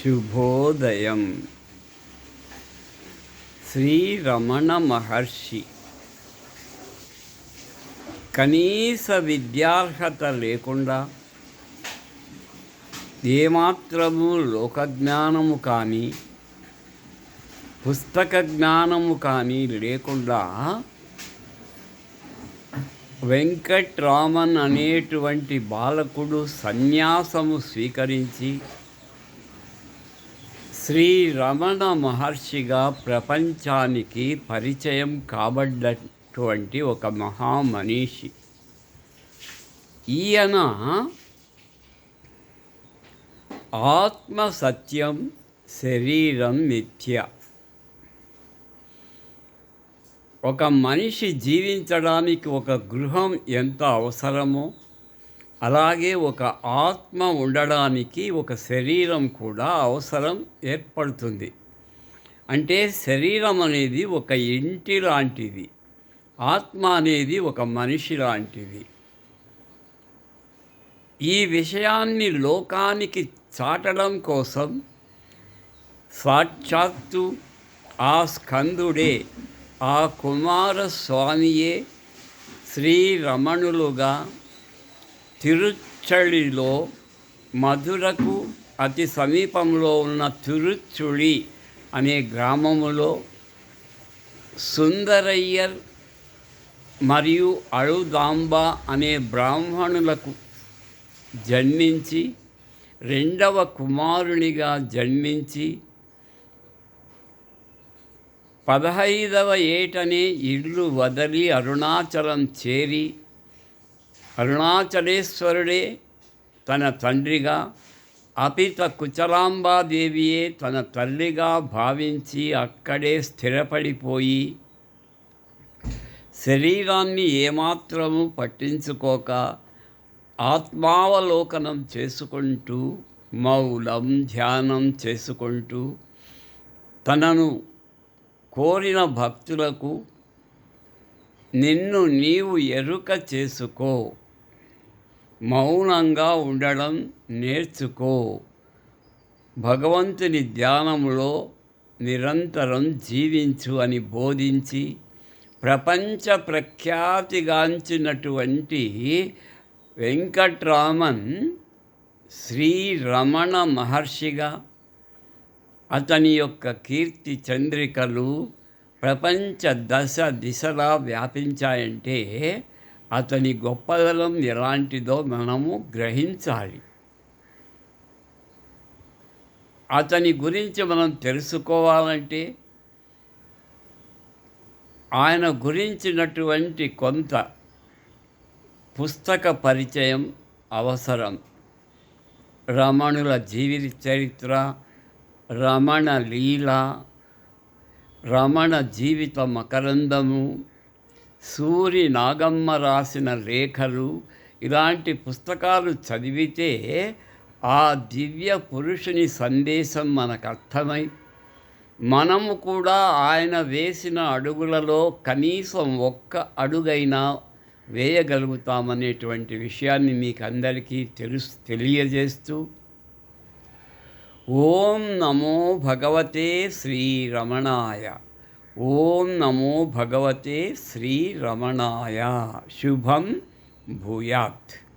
శుభోదయం. శ్రీ రమణ మహర్షి కనీస విద్యార్హత లేకుండా ఏమాత్రము లోకజ్ఞానము కానీ పుస్తక జ్ఞానము కానీ లేకుండా వెంకట్రామన్ అనేటువంటి బాలకుడు సన్యాసము స్వీకరించి శ్రీ రమణ మహర్షిగా ప్రపంచానికి పరిచయం కాబడ్డటువంటి ఒక మహామనీషి. ఈయన ఆత్మ సత్యం శరీరం మిథ్య. ఒక మనిషి జీవించడానికి ఒక గృహం ఎంత అవసరమో అలాగే ఒక ఆత్మ ఉండడానికి ఒక శరీరం కూడా అవసరం ఏర్పడుతుంది. అంటే శరీరం అనేది ఒక ఇంటి లాంటిది. ఆత్మ అనేది ఒక మనిషి లాంటిది. ఈ విషయాన్ని లోకానికి చాటడం కోసం సాక్షాత్తు ఆ స్కందుడే ఆ కుమారస్వామియే శ్రీరమణులుగా తిరుచళిలో మధురకు అతి సమీపంలో ఉన్న తిరుచుళి అనే గ్రామములో సుందరయ్యర్ మరియు అళుదాంబ అనే బ్రాహ్మణులకు జన్మించి రెండవ కుమారునిగా జన్మించి పదహైదవ ఏటనే ఇల్లు వదలి అరుణాచలం చేరి అరుణాచలేశ్వరుడే తన తండ్రిగా అపిత కుచలాంబాదేవియే తన తల్లిగా భావించి అక్కడే స్థిరపడిపోయి శరీరాన్ని ఏమాత్రము పట్టించుకోక ఆత్మావలోకనం చేసుకుంటూ మౌలం ధ్యానం చేసుకుంటూ తనను కోరిన భక్తులకు నిన్ను నీవు ఎరుక చేసుకో. మౌనంగా ఉండడం నేర్చుకో. భగవంతుని ధ్యానంలో నిరంతరం జీవించు అని బోధించి ప్రపంచ ప్రఖ్యాతిగాంచినటువంటి వెంకట్రామన్ శ్రీ రమణ మహర్షిగా అతని యొక్క కీర్తి చంద్రికలు ప్రపంచ దశ దిశలా వ్యాపించాయంటే అతని గొప్పదనం ఎలాంటిదో మనము గ్రహించాలి. అతని గురించి మనం తెలుసుకోవాలంటే ఆయన గురించినటువంటి కొంత పుస్తక పరిచయం అవసరం. రమణుల జీవిత చరిత్ర రమణ లీల రమణ జీవిత మకరందము సూరి నాగమ్మ రాసిన లేఖలు ఇలాంటి పుస్తకాలు చదివితే ఆ దివ్య పురుషుని సందేశం మనకు అర్థమై మనము కూడా ఆయన వేసిన అడుగులలో కనీసం ఒక్క అడుగైనా వేయగలుగుతామనేటువంటి విషయాన్ని మీకు అందరికీ తెలుసు తెలియజేస్తూ ओम नमो भगवते श्री रमणाय। ओम नमो भगवते श्री रमणाय। शुभम भूयात्।